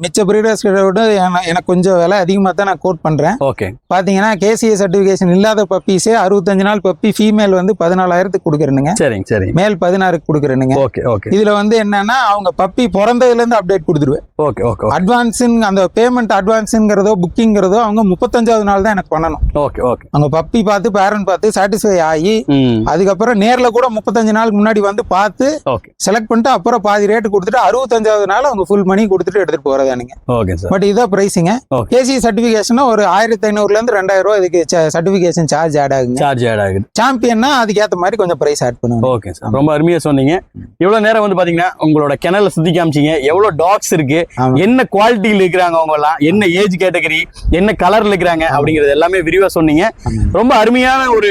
மிச்ச பிரீடர்ஸ் விட என- எனக்கு கொஞ்சம் விலை அதிகமாக தான் நான் கோட் பண்றேன். ஓகே. பாத்தீங்கன்னா கேசிஏ சர்டிபிகேஷன் இல்லாத பப்பீஸே அறுபத்தஞ்சு நாள் பப்பி ஃபீமேல் வந்து பதினாலாயிரத்துக்கு கொடுக்குறேனுங்க. சரிங்க சரிங்க மேல் பதினாறுக்கு கொடுக்குறேனுங்க. Okay okay. இதுல வந்து என்னன்னா அவங்க பப்பி பிறந்ததுல இருந்து அப்டேட் கொடுத்துருவேன். ஓகே ஓகே அட்வான்ஸுங்க அந்த பேமெண்ட் அட்வான்ஸுங்கிறதோ புக்கிங்கிறதோ அவங்க முப்பத்தஞ்சாவது நாள் தான் எனக்கு பண்ணணும். ஓகே ஓகே அவங்க பப்பி பார்த்து பேரண்ட் பார்த்து சாட்டிஸ்ஃபை ஆகி அதுக்கப்புறம் நேர்ல கூட முப்பத்தஞ்சு நாளுக்கு முன்னாடி வந்து பார்த்து ஓகே செலக்ட் பண்ணிட்டு அப்புறம் பாதி ரேட் கொடுத்துட்டு அறுபத்தஞ்சாவது நாள் அவங்க ஃபுல் மணி கொடுத்துட்டு எடுத்துட்டு போறதானுங்க ஓகே சார் பட் இதான் பிரைஸிங்க. கேசி சர்டிபிகேஷன் ஒரு ஆயிரத்தி ஐநூறுல இருந்து ரெண்டாயிரம் ரூபாய் இதுக்கு சர்டிபிகேஷன் சார்ஜ் ஆட் ஆகுங்க. சார்ஜ் ஆட் ஆகுது. சாம்பியன்னா அதுக்கேற்ற மாதிரி கொஞ்சம் பிரைஸ் ஆட் பண்ணுவாங்க ஓகே சார் ரொம்ப அருமையா சொன்னீங்க. இவ்வளவு நேரம் வந்து பாத்தீங்கன்னா உங்களோட கிணல சுத்தி காமிச்சீங்க. எவ்வளவு டாக்ஸ் இருக்கு. என்ன குவாலிட்டியில் இருக்கிறாங்க அவங்க எல்லாம் என்ன ஏஜ் கேட்டகரி என்ன கலர்ல இருக்கிறாங்க? அப்படிங்கறது எல்லாமே விரிவா சொன்னீங்க. ரொம்ப அருமையான ஒரு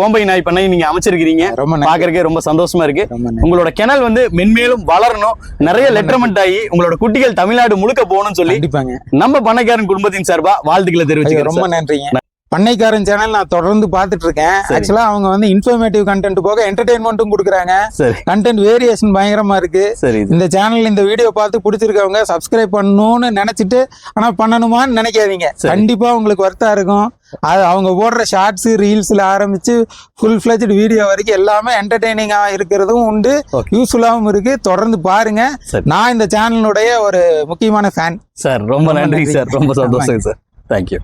கோம்பை நாய் பண்ணை நீங்க அமைச்சிருக்கிறீங்க. ரொம்ப பாக்குறதுக்கே ரொம்ப சந்தோஷமா இருக்கு. உங்களோட கிணல் வந்து மென்மேலும் வளரணும். நிறைய லெட்டர்மெண்ட் ஆகி உங்களோட குட்டிகள் தமிழ்நாடு முழுக்க போகணும்னு சொல்லி நம்ம பண்ணைக்காரன் குடும்பத்தின் சார்பா வாழ்த்துக்களை தெரிவிச்சுக்கிறோம் ரொம்ப நன்றிங்க. பண்ணைக்காரன் சேனல் நான் தொடர்ந்து பார்த்துட்டு இருக்கேன். ஆக்சுவலா அவங்க வந்து இன்ஃபர்மேட்டிவ் கண்டென்ட் போக என்டர்டைன்மெண்ட்டும் கொடுக்குறாங்க. கண்டென்ட் வேரியேஷன் பயங்கரமா இருக்கு. இந்த சேனல் இந்த வீடியோ பார்த்து பிடிச்சிருக்கவங்க சப்ஸ்கிரைப் பண்ணணும்னு நினைச்சிட்டு ஆனா பண்ணணுமான்னு நினைக்காதீங்க. கண்டிப்பா உங்களுக்கு வருத்தம் இருக்கும். அது அவங்க போடுற ஷார்ட்ஸ் ரீல்ஸ்ல ஆரம்பிச்சு ஃபுல் ஃபிளஜ்டு வீடியோ வரைக்கும் எல்லாமே என்டர்டெய்னிங்கா இருக்கிறதும் உண்டு. யூஸ்ஃபுல்லாகவும் இருக்கு. தொடர்ந்து பாருங்க. நான் இந்த சேனலுடைய ஒரு முக்கியமான ஃபேன் சார் ரொம்ப நன்றி. சார் ரொம்ப சந்தோஷம் சார் தேங்க்யூ